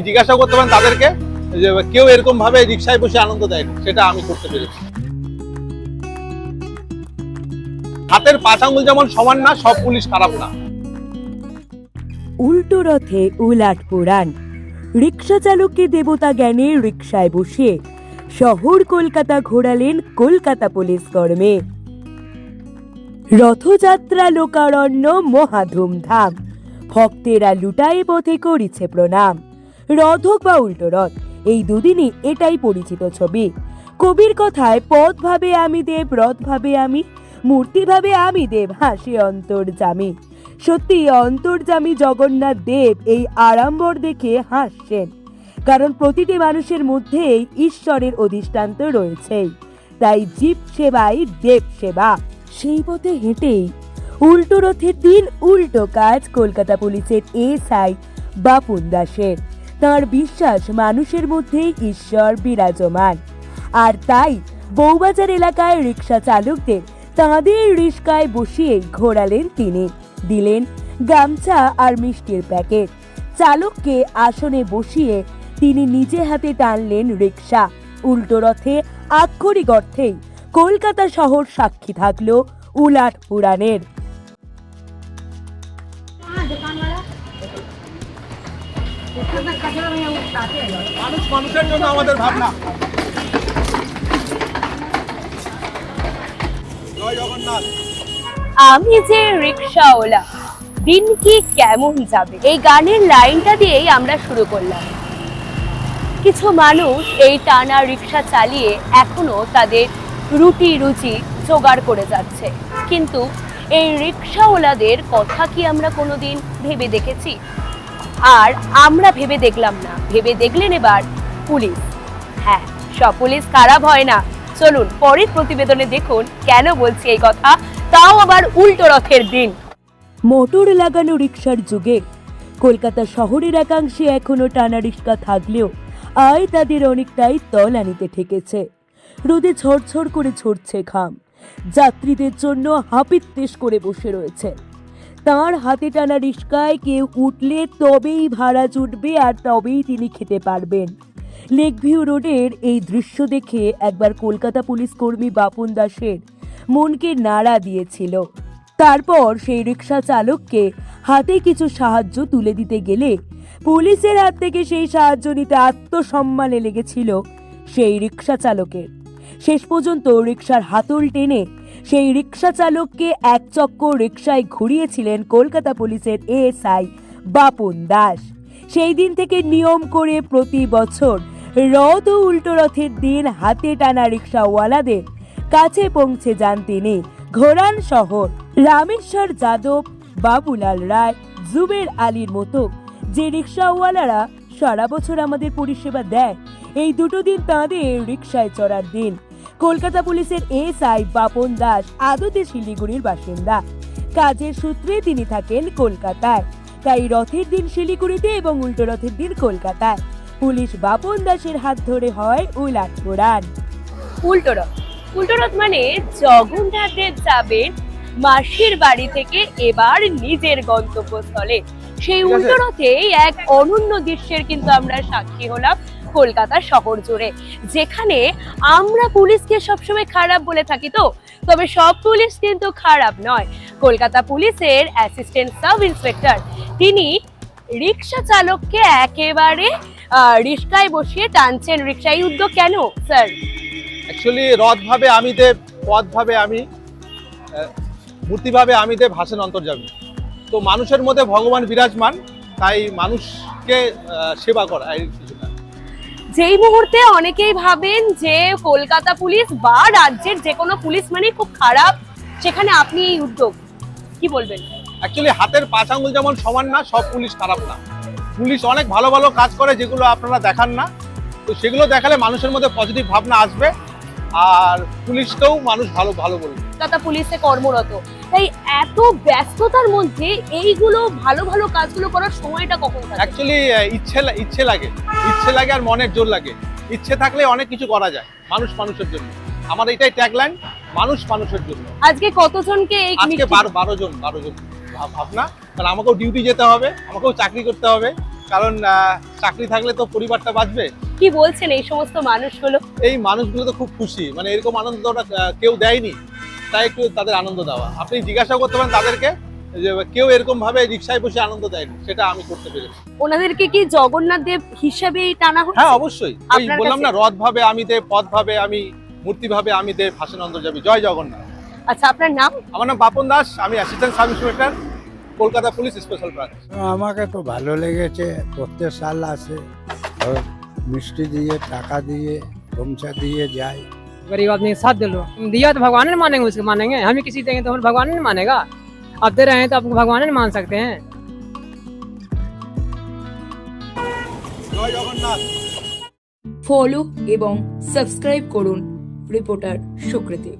জিজ্ঞাসা করতে পারেন তাদেরকে যে কেউ এরকম ভাবে রিক্সায় বসে আনন্দ দেয়নি সেটা আমি করতে পেরেছি। হাতের পাঁচ আঙ্গুল যেমন সমান না, সব পুলিশ খারাপ না। উল্টো রথে উলাট পুরাণ। রিক্সা চালককে দেবতা জ্ঞানে রিক্সায় বসে শহর কলকাতা ঘোরালেন কলকাতা পুলিশ কর্মে। রথযাত্রা লোকারণ্য মহাধুমধাম ভক্তেরা লুটায়ে পথে করিছে প্রণাম। রথ হোক বা উল্টো রথ। এই দুদিনই এটাই পরিচিত ছবি। কবির কথায় পথ ভাবে আমি দেব রথ ভাবে আমি মূর্তি ভাবে আমি দেব, হাসি অন্তর্জামী। সত্যি অন্তর্জামী জগন্নাথ দেব এই আড়ম্বর দেখে হাসছেন। কারণ প্রতিটি মানুষের মধ্যেই ঈশ্বরের অধিষ্ঠান্ত রয়েছেই। তাই জীব সেবাই দেব সেবা। সেই পথে হেঁটেই উল্টো রথের দিন, উল্টো কাজ কলকাতা পুলিশের এসআই বাপুন দাসের। তাঁর বিশ্বাস মানুষের মধ্যেই ঈশ্বর বিরাজমান। আর তাই বৌবাজার এলাকায় রিক্সা চালকদের তাঁদের রিস্কায় বসিয়ে ঘোরালেন তিনি। দিলেন গামছা আর মিষ্টির প্যাকেট। চালককে আসনে বসিয়ে তিনি নিজে হাতে টানলেন রিক্সা উল্টো রথে আক্ষরিক অর্থেই কলকাতা শহর সাক্ষী থাকল উলাট পুরাণের। মানুষ, মানুষের জন্য আমাদের ভাবনা। আমি যে রিক্সাওয়ালা, দিন কি কেমন যাবে? এই গানের লাইনটা দিয়েই আমরা শুরু করলাম। কিছু মানুষ এই টানা রিক্সা চালিয়ে এখনও তাদের রুটি রুচি জোগাড় করে যাচ্ছে। কিন্তু এই রিক্সাওয়ালাদের কথা কি আমরা কোনোদিন ভেবে দেখেছি? আর আমরা ভেবে দেখলাম না। ভেবে দেখলেন এবার পুলিশ। হ্যাঁ সব পুলিশ খারাপ হয় না। চলুন, পরের প্রতিবেদনে দেখুন কেন বলছি এই কথা। তাও আবার উল্টো রথের দিন। মোটর লাগানো রিক্সার যুগে কলকাতা শহরের একাংশে এখনও টানা রিক্সা থাকলেও আয় তাদের অনেকটাই তলানিতে ঠেকেছে। রোদে ঝরঝর করে ঝরছে ঘাম। যাত্রীদের জন্য হাপিত্তেশ করে বসে রয়েছে। তার হাতে টানা রিস্কায় কেউ উঠলে তবেই ভাড়া জুটবে আর তবেই তিনি খেতে পারবেন। লেকভিউ রোডের এই দৃশ্য দেখে একবার কলকাতা পুলিশ কর্মী বাপন দাসের মনকে নাড়া দিয়েছিল। তারপর সেই রিক্সা চালককে হাতে কিছু সাহায্য তুলে দিতে গেলে পুলিশের হাত থেকে সেই সাহায্য নিতে আত্মসম্মানে লেগেছিল সেই রিক্সা চালকের। শেষ পর্যন্ত রিক্সার হাতল টেনে সেই রিক্সা চালককে এক চক্কর রিক্সায় ঘুরিয়েছিলেন কলকাতা পুলিশের এএসআই বাপন দাস। সেই দিন থেকে নিয়ম করে প্রতি বছর রথ ও উল্টো রথের দিন হাতে টানা রিক্সাওয়ালাদের কাছে পৌঁছে যান তিনি ঘোরান শহর। রামেশ্বর যাদব, বাবুলাল রায়, জুবের আলীর মতো যে রিক্সাওয়ালারা সারা বছর আমাদের পরিষেবা দেয়, এই দুটো দিন তাঁদের রিক্সায় চড়ার দিন। কলকাতা পুলিশের এসআই বাপন দাস আদতে শিলিগুড়ির বাসিন্দা। কাজের সূত্রে তিনি থাকেন কলকাতায়। তাই রথের দিন শিলিগুড়িতে এবং উল্টো রথের দিন কলকাতায়। পুলিশ বাপন দাসের হাত ধরে হয় উলাট পুরাণ উল্টো রথ। উল্টো রথ মানে জগন্নাথ দেব যাবেন মাসির বাড়ি থেকে এবার নিজের গন্তব্যস্থলে। সেই উল্টো রথে এক অনন্য দৃশ্যের কিন্তু আমরা সাক্ষী হলাম। কলকাতা শহর জুড়ে যেখানে আমরা পুলিশকে সবসময় খারাপ বলে থাকি তো। তবে সব পুলিশ কিন্তু খারাপ নয়। কলকাতা পুলিশের অ্যাসিস্ট্যান্ট সাব ইন্সপেক্টর তিনি রিক্সা চালককে একেবারে রিক্সায় বসিয়ে টানছেন। রিক্সা এই উদ্যোগ কেন স্যার? অ্যাকচুয়ালি রথ ভাবে আমি দেব পথ ভাবে আমি আহ, মূর্তি ভাবে আমি দেব হাসেন অন্তর্জামী তো মানুষের মধ্যে ভগবান বিরাজমান তাই মানুষকে সেবা করা যেই মুহূর্তে অনেকেই ভাবেন যে কলকাতা পুলিশ বা রাজ্যের যে কোনো পুলিশ মানে খুব খারাপ, সেখানে আপনি এই উদ্যোগ। কি বলবেন? অ্যাকচুয়ালি হাতের পাঁচ আঙুল যেমন সমান না, সব পুলিশ খারাপ না। পুলিশ অনেক ভালো ভালো কাজ করে যেগুলো আপনারা দেখান না। তো সেগুলো দেখালে মানুষের মধ্যে পজিটিভ ভাবনা আসবে। আর পুলিশকেও মানুষ ভালো ভালো বলবে কলকাতা পুলিশে কর্মরত। তাই এত ব্যস্ততার মধ্যে এইগুলো ভালো ভালো কাজগুলো করার সময়টা কখন থাকে? অ্যাকচুয়ালি ইচ্ছে ইচ্ছে লাগে। ইচ্ছে লাগে আর মনের জোর লাগে। ইচ্ছে থাকলে অনেক কিছু করা যায় মানুষ মানুষের জন্য। আমার এটাই ট্যাগলাইন মানুষ মানুষের জন্য। আজকে কতজনকে এই আজকে বারো জন বারো জন। ভাবনা কারণ আমাকেও ডিউটি যেতে হবে আমাকেও চাকরি করতে হবে। কারণ চাকরি থাকলে তো পরিবারটা বাঁচবে। কি বলছেন এই সমস্ত মানুষগুলো? এই মানুষগুলো তো খুব খুশি। মানে এরকম আনন্দ ওরা কেউ দেয়নি। তাই একটু তাদের আনন্দ দেওয়া। আপনি জিজ্ঞাসা করতে পারেন তাদেরকে যে কেউ এরকম ভাবে রিক্সায় বসে আনন্দ দেয়নি। সেটা আমি করতে পেরেছি। ওনাদেরকে কি জগন্নাথ দেব হিসেবেই টানা হচ্ছে? হ্যাঁ অবশ্যই। ওই বললাম না রথ ভাবে আমি দেব পথ ভাবে আমি মূর্তি ভাবে আমি দেব ভাষণ অন্তর্যামী জয় জগন্নাথ। আচ্ছা আপনার নাম? আমার নাম বাপন দাস। আমি assistant sub inspector Kolkata police special branch আমাকে তো ভালো লেগেছে প্রত্যেক সাল আসে। মিষ্টি দিয়ে টাকা দিয়ে গমছা দিয়ে যায় गरीब आदमी का साथ दे लो दिया तो भगवान ने मानेंगे उसके मानेंगे हम ही किसी देंगे तो हम भगवान ने मानेगा आप दे रहे हैं तो आपको भगवान ने मान सकते हैं জয় জগন্নাথ ফলো এবং সাবস্ক্রাইব করুন রিপোর্টার সুকৃতি